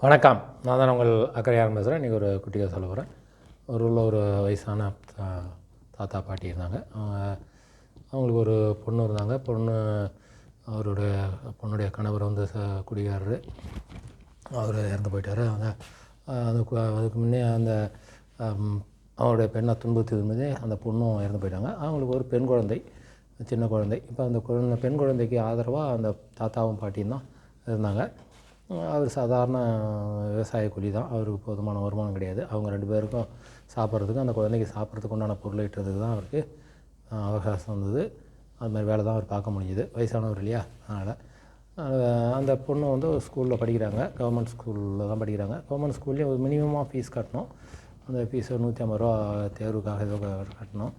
வணக்கம். நான் தான் உங்கள் அக்கறையாரம் பேசுகிறேன் இன்றைக்கி ஒரு குட்டியை சொல்ல போகிறேன் ஒரு உள்ள ஒரு வயசான தா- தாத்தா பாட்டி இருந்தாங்க. அவங்க அவங்களுக்கு ஒரு பொண்ணு இருந்தாங்க. பொண்ணு அவருடைய பொண்ணுடைய கணவர் வந்து ச குடிகாரரு. அவர் இறந்து போயிட்டார். அவங்க அதுக்கு அதுக்கு முன்னே அந்த அவருடைய பெண்ணை துன்புறுத்தி இருந்ததே அந்த பொண்ணும் இறந்து போயிட்டாங்க. அவங்களுக்கு ஒரு பெண் குழந்தை சின்ன குழந்தை. இப்போ அந்த குழந்தை பெண் குழந்தைக்கு ஆதரவாக அந்த தாத்தாவும் பாட்டியும் தான் இருந்தாங்க. அவர் சாதாரண விவசாய கூலி தான். அவருக்கு போதுமான வருமானம் கிடையாது. அவங்க ரெண்டு பேருக்கும் சாப்பிட்றதுக்கும் அந்த குழந்தைக்கு சாப்பிட்றதுக்கு உண்டான பொருள் ஈட்டுறதுக்கு தான் அவருக்கு அவகாசம் வந்தது. அது மாதிரி வேலை தான் அவர் பார்க்க முடிஞ்சுது. வயசானவர் இல்லையா? அதனால் அந்த பொண்ணு வந்து ஒரு ஸ்கூலில் படிக்கிறாங்க. கவர்மெண்ட் ஸ்கூலில் தான் படிக்கிறாங்க. கவர்மெண்ட் ஸ்கூல்லேயும் ஒரு மினிமமாக ஃபீஸ் கட்டணும். அந்த ஃபீஸை நூற்றி ஐம்பது ரூபா தேர்வுக்காக ஏதோ கட்டணும்.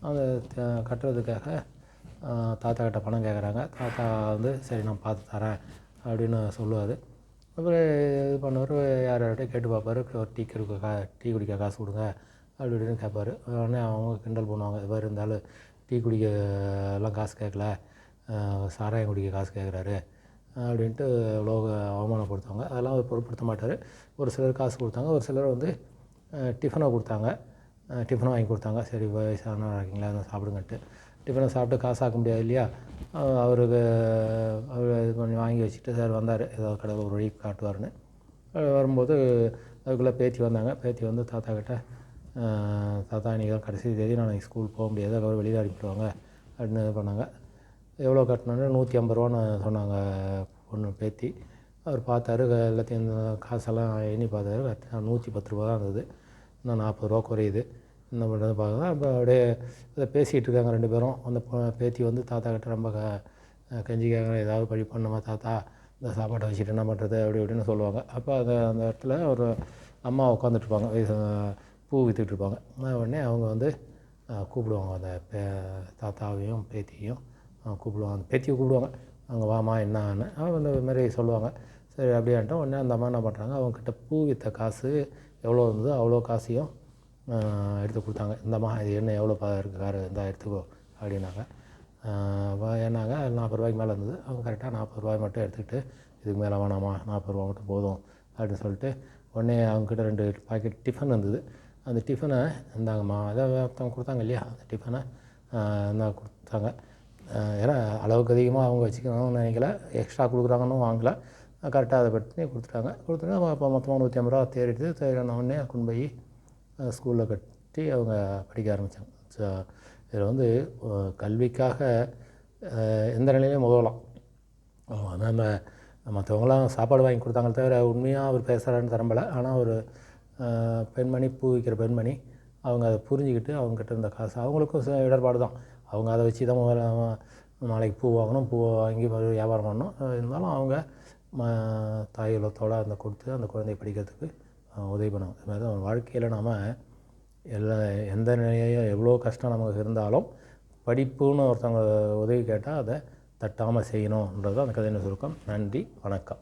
அந்த தே- கட்டுறதுக்காக தாத்தா கிட்ட பணம் கேட்குறாங்க தாத்தா வந்து சரி நான் பார்த்து தரேன். அப்படின்னு சொல்லுவார். அப்புறம் இது பண்ணுவார் யார் யார்கிட்ட கேட்டு பார்ப்பாரு. ஒரு டீ குடிக்க கா டீ குடிக்க காசு கொடுங்க அப்படி இப்படின்னு கேட்பாரு. உடனே அவங்க கிண்டல் பண்ணுவாங்க. இது மாதிரி இருந்தாலும் டீ குடிக்க எல்லாம் காசு கேட்கல. சாராயம் குடிக்க காசு கேட்குறாரு அப்படின்ட்டு எவ்வளோ அவமானப்படுத்துவாங்க. அதெல்லாம் அவர் பொருட்படுத்த மாட்டார். ஒரு சிலர் காசு கொடுத்தாங்க. ஒரு சிலர் வந்து டிஃபனை கொடுத்தாங்க. டிஃபனை வாங்கி கொடுத்தாங்க. சரி வயசான இருக்கீங்களா? அதை சாப்பிடுங்கன்ட்டு. டிஃபனை சாப்பிட்டு காசாக்க முடியாது இல்லையா? அவருக்கு அவர் இது பண்ணி வாங்கி வச்சுட்டு சார் வந்தார். ஏதாவது கடவுள் ஒரு வழி காட்டுவார்னு வரும்போது அதுக்குள்ளே பேத்தி வந்தாங்க. பேத்தி வந்து தாத்தா கிட்ட தாத்தா இன்றைக்கி தான் கடைசி தேதி. நான் ஸ்கூல் போக முடியாது. அதுக்கப்புறம் வெளியில் அனுப்பிடுவாங்க அப்படின்னு இது பண்ணாங்க. எவ்வளோ கட்டணுன்னு நூற்றி ஐம்பது ரூபான்னு சொன்னாங்க பொண்ணு பேத்தி. அவர் பார்த்தாரு. எல்லாத்தையும் காசெல்லாம் எண்ணி பார்த்தாரு. நூற்றி பத்து ரூபா தான் இருந்தது. இன்னும் நாற்பது ரூபா குறையுது. என்ன பண்ணுறது பார்க்கலாம் அப்போ அப்படியே இதை பேசிகிட்டு இருக்காங்க ரெண்டு பேரும். அந்த பேத்தி வந்து தாத்தா கிட்ட ரொம்ப க கெஞ்சிக்காங்க ஏதாவது பழி பண்ணுமா தாத்தா? இந்த சாப்பாட்டை வச்சுட்டு என்ன பண்ணுறது அப்படி இப்படின்னு சொல்லுவாங்க. அப்போ அந்த அந்த இடத்துல ஒரு அம்மா உட்காந்துட்ருப்பாங்க பூ விற்றுட்ருப்பாங்க இருப்பாங்க. உடனே அவங்க வந்து கூப்பிடுவாங்க. அந்த பே தாத்தாவையும் பேத்தியையும் கூப்பிடுவாங்க. அந்த பேத்தியை கூப்பிடுவாங்க. அவங்க வாமா என்னன்னு அவங்க வந்து இது மாதிரி சொல்லுவாங்க. சரி அப்படின்ட்டு உடனே அந்த அம்மா என்ன பண்ணுறாங்க அவங்கக்கிட்ட பூ விற்ற காசு எவ்வளோ இருந்ததோ அவ்வளோ காசையும் எடுத்து கொடுத்தாங்க. இந்தம்மா இது என்ன எவ்வளோ பா இருக்குது காரு? இருந்தால் எடுத்துக்கோ அப்படின்னாங்க. ஏன்னாங்க நாற்பது ரூபாய்க்கு மேலே இருந்தது. அவங்க கரெக்டாக நாற்பது ரூபாய் மட்டும் எடுத்துக்கிட்டு இதுக்கு மேலே வேணாமா நாற்பது ரூபா மட்டும் போதும் அப்படின்னு சொல்லிட்டு உடனே அவங்கக்கிட்ட ரெண்டு பாக்கெட் டிஃபன் இருந்தது. அந்த டிஃபனை இந்தாங்கம்மா அதை ஒருத்தவங்க கொடுத்தாங்க இல்லையா? அந்த டிஃபனை இருந்தால் கொடுத்தாங்க. ஏன்னா அளவுக்கு அதிகமாக அவங்க வச்சுக்கணும்னு நினைக்கல. எக்ஸ்ட்ரா கொடுக்குறாங்கன்னு வாங்கல. கரெக்டாக அதை பற்றி கொடுத்துட்டாங்க. கொடுத்துட்டு அப்போ மொத்தமாக நூற்றி ஐம்பது ரூபா தேடிட்டு தேடின உடனே கொண்டு போய் ஸ்கூலில் கட்டி அவங்க படிக்க ஆரம்பித்தாங்க ஸோ இதில் வந்து கல்விக்காக எந்த நிலையிலையும் உதவலாம் ஆமாம் நம்ம மற்றவங்களாம் சாப்பாடு வாங்கி கொடுத்தாங்களே தவிர உண்மையாக அவர் பேசுகிறான்னு தரம்பலை. ஆனால் ஒரு பெண்மணி பூ விற்கிற பெண்மணி அவங்க அதை புரிஞ்சுக்கிட்டு அவங்ககிட்ட இருந்த காசு அவங்களுக்கும் இடர்பாடு தான். அவங்க அதை வச்சு தான் முதல்ல நாளைக்கு பூ வாங்கணும் பூவை வாங்கி வியாபாரம் பண்ணணும். இருந்தாலும் அவங்க ம தாய் உள்ளத்தோடு அந்த கொடுத்து அந்த குழந்தைய படிக்கிறதுக்கு உதவி பண்ணாங்க இது மாதிரி தான் வாழ்க்கையில் நாம் எல்லா எந்த நிலையோ எவ்வளோ கஷ்டம் நமக்கு இருந்தாலும் படிப்புன்னு ஒருத்தவங்க உதவி கேட்டால் அதை தட்டாமல் செய்யணுன்றது தான் அந்த கதையின் சுருக்கம். நன்றி வணக்கம்.